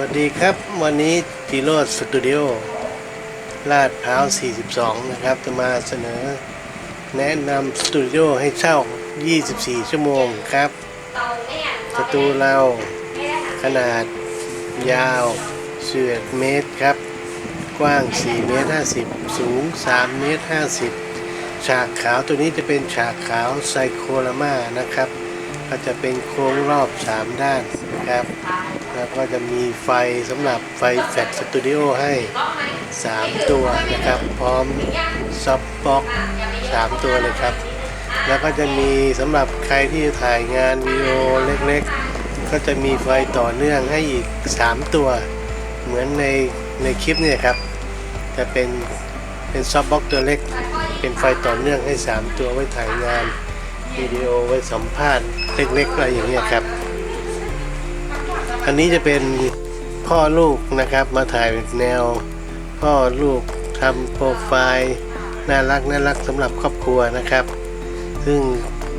วัสดีครับ วันนี้จิโรดสตูดิโอลาดพร้าว 42 นะครับ จะมาเสนอ แนะนำสตูดิโอให้เช่า 24 ชั่วโมงครับสตูเราขนาดยาว11เมตรครับ กว้าง 4 เมตร 50 สูง 3 เมตร 50 ฉากขาวตัวนี้จะเป็นฉากขาวไซโคลามานะครับ ก็จะเป็นโค้งรอบ 3 ด้านนะครับ แล้วก็จะมีไฟสำหรับไฟแฟลชสตูดิโอให้ 3 ตัวนะครับ พร้อมซับบ็อก3ตัวเลยครับ แล้วก็จะมีสำหรับใครที่จะถ่ายงานวิดีโอเล็กๆ ก็จะมีไฟต่อเนื่องให้อีก 3 ตัว เหมือนในในคลิปเนี่ยครับจะเป็นเป็นซับบ็อกตัวเล็ก เป็นไฟต่อเนื่องให้ 3 ตัวไว้ถ่ายงานวิดีโอไว้สัมภาษณ์เล็กๆอะไรอย่างเงี้ยครับ อันนี้จะเป็นพ่อลูกนะครับมาถ่ายแนว พ่อลูกทำโปรไฟล์น่ารักน่ารักสำหรับครอบครัวนะครับ ซึ่ง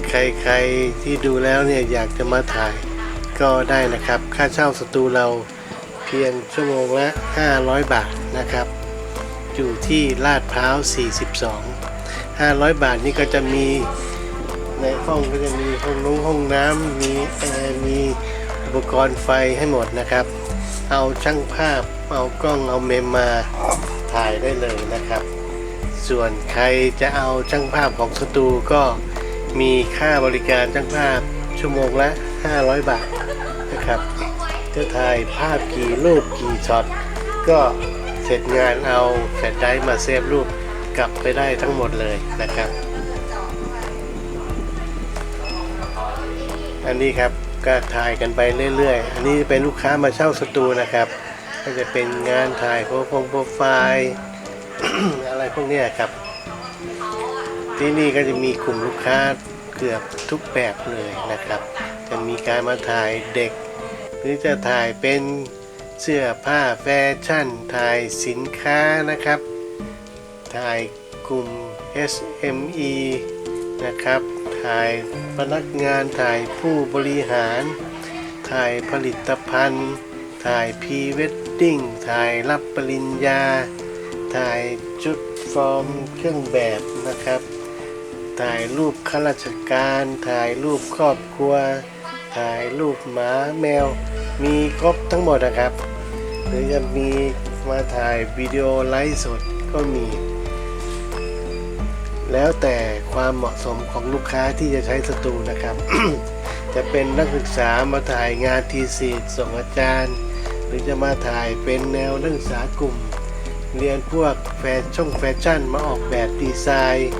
ใครๆที่ดูแล้วเนี่ยอยากจะมาถ่ายก็ได้นะครับ ค่าเช่าสตูเราเพียงชั่วโมงละ 500 บาทนะครับ อยู่ที่ลาดพร้าว 42 500 บาทนี่ก็จะมีในห้องก็จะมีห้องน้งห้องน้ำมีแอร์มี ปกรณ์ไฟให้หมดนะครับ เอาช่างภาพ เอากล้อง เอาเมมมาถ่ายได้เลยนะครับ ส่วนใครจะเอาช่างภาพของสตูก็มีค่าบริการช่างภาพชั่วโมงละ 500 บาทนะครับจะถ่ายภาพกี่รูปกี่ช็อตก็เสร็จงานเอาแฟลชไดร์มาเซฟรูปกลับไปได้ทั้งหมดเลยนะครับ อันนี้ครับ ก็ถ่ายกันไปเรื่อยๆ อันนี้เป็นลูกค้ามาเช่าสตูนะครับ ก็จะเป็นงานถ่ายโปรโปรไฟล์อะไรพวกนี้ครับ ที่นี่ก็จะมีกลุ่มลูกค้าเกือบทุกแบบเลยนะครับ จะมีการมาถ่ายเด็ก หรือจะถ่ายเป็นเสื้อผ้าแฟชั่น ถ่ายสินค้านะครับ ถ่ายกลุ่ม SME นะครับ ถ่ายพนักงานถ่ายผู้บริหาร ถ่ายผลิตภัณฑ์ ถ่ายพรีเวดดิ้งถ่ายรับปริญญา ถ่ายชุดฟอร์มเครื่องแบบนะครับ ถ่ายรูปข้าราชการ ถ่ายรูปครอบครัว ถ่ายรูปหมาแมว มีครบทั้งหมดนะครับ หรือจะมีมาถ่ายวิดีโอไลฟ์สดก็มี แล้วแต่ความเหมาะสมของลูกค้าที่จะใช้สตูนะครับ จะเป็นนักศึกษามาถ่ายงานทีสีส่งอาจารย์ หรือจะมาถ่ายเป็นแนวนักศึกษากลุ่ม เรียนพวกแฟชั่นแฟชั่นมาออกแบบดีไซน์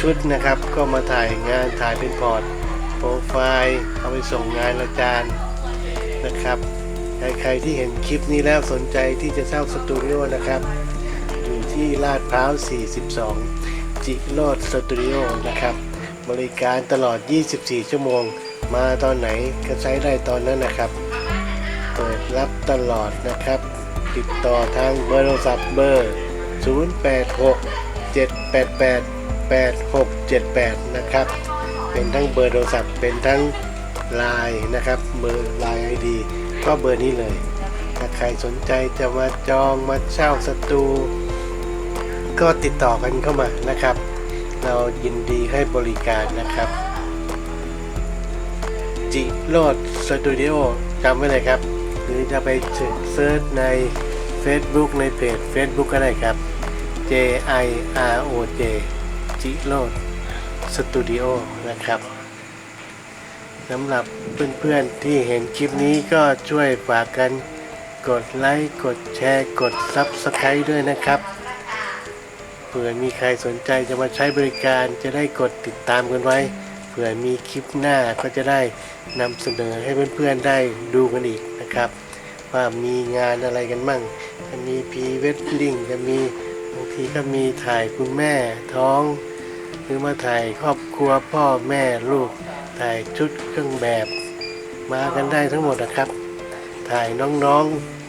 ชุดนะครับก็มาถ่ายงานถ่ายเป็นพอร์ตโปรไฟล์เอาไปส่งงานอาจารย์นะครับใครๆที่เห็นคลิปนี้แล้วสนใจที่จะเช่าสตูดิโอนะครับ อยู่ที่ลาดพร้าว 42 จิโรดสตูดิโอนะครับ บริการตลอด 24 ชั่วโมง มาตอนไหนก็ใช้ได้ตอนนั้นนะครับ เปิดรับตลอดนะครับ ติดต่อทางเบอร์โทรศัพท์เบอร์ 086 788 8678 นะครับ เป็นทั้งเบอร์โทรศัพท์ เป็นทั้งไลน์นะครับ เบอร์ไลน์ไอดีก็เบอร์นี้เลย ถ้าใครสนใจจะมาจองมาเช่าสตู ก็ติดต่อกันเข้ามานะครับ เรายินดีให้บริการนะครับ จิโรดสตูดิโอจำไว้เลยครับ หรือจะไปเซิร์ชใน Facebook ในเพจ Facebook ก็ได้ครับ J I R O J จิโรดสตูดิโอนะครับสำหรับเพื่อนๆที่เห็นคลิปนี้ก็ช่วยฝากกันกดไลค์ กดแชร์ กด Subscribe ด้วยนะครับ เผื่อมีใครสนใจจะมาใช้บริการจะได้กดติดตามกันไว้ เผื่อมีคลิปหน้าก็จะได้นำเสนอให้เพื่อนๆได้ดูกันอีกนะครับ ว่ามีงานอะไรกันมั่งจะมีพีเวดดิ้งจะมีบางทีก็มีถ่ายคุณแม่ท้อง หรือมาถ่ายครอบครัวพ่อแม่ลูก ถ่ายชุดเครื่องแบบ มากันได้ทั้งหมดนะครับ ถ่ายน้อง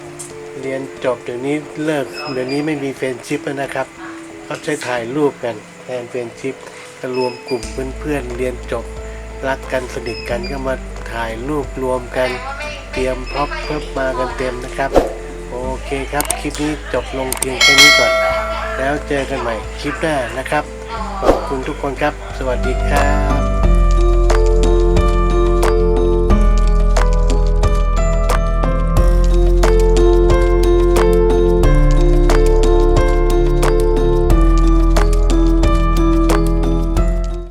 ๆเรียนจบเดี๋ยวนี้เลิกเดี๋ยวนี้ไม่มีเฟรนชิพแล้วนะครับ เขาใช้ถ่ายรูปกันแทนเฟรนชิพจะรวมกลุ่มเพื่อนๆเรียนจบ รักกันสนิทกันก็มาถ่ายรูปรวมกัน เตรียมพร็อพเพิ่มมากันเต็มนะครับ โอเคครับ คลิปนี้จบลงเพียงแค่นี้ก่อน แล้วเจอกันใหม่คลิปหน้านะครับ ขอบคุณทุกคนครับ สวัสดีครับ